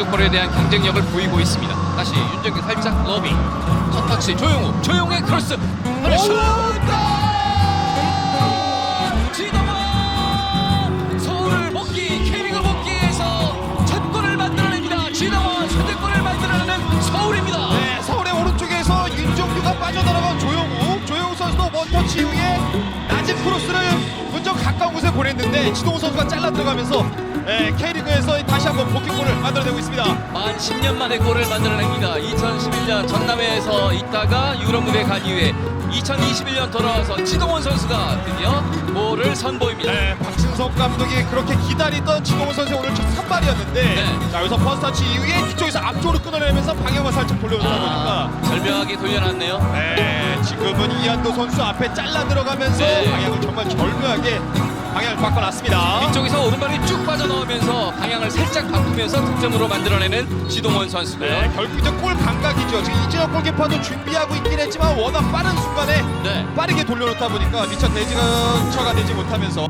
공중볼에 대한 경쟁력을 보이고 있습니다. 다시 윤정기 살짝 러빙. 첫 터치 조용우. 조용우의 크로스. 하늘슛. 지동원 서울 복귀 K리그 복귀에서 첫 골을 만들어냅니다. 지동원 선제골을 만들어내는 서울입니다. 네, 서울의 오른쪽에서 윤종규가 빠져나가고 조용우, 조용우 선수도 원터치 이후에 낮은 크로스를 문정 가까운 곳에 보냈는데 지동우 선수가 잘라 들어가면서 네, K리그에서 다시 한번 복귀골을 만들어내고 있습니다. 만 10년 만에 골을 만들어냅니다. 2011년 전남에서 있다가 유럽 무대 간 이후에 2021년 돌아와서 지동원 선수가 드디어 골을 선보입니다. 네, 박진석 감독이 그렇게 기다리던 지동우 선수의 오늘 첫 선발이었는데 네. 자 여기서 퍼스터치 이후에 뒤쪽에서 앞쪽으로 끊어내면서 방향을 살짝 돌려놓다 보니까 아, 절묘하게 돌려놨네요. 네, 지금은 이한도 선수 앞에 잘라 들어가면서 네. 방향을 정말 절묘하게 방향을 바꿔놨습니다. 뒤쪽에서 오른발이 쭉 빠져나오면서 방향을 살짝 바꾸면서 득점으로 만들어내는 지동원 선수고요. 네, 결국 이제 골 감각이죠. 지금 이진혁 골키퍼도 준비하고 있긴 했지만 워낙 빠른 순간에 네. 빠르게 돌려놓다 보니까 미처 대지처가 되지 못하면서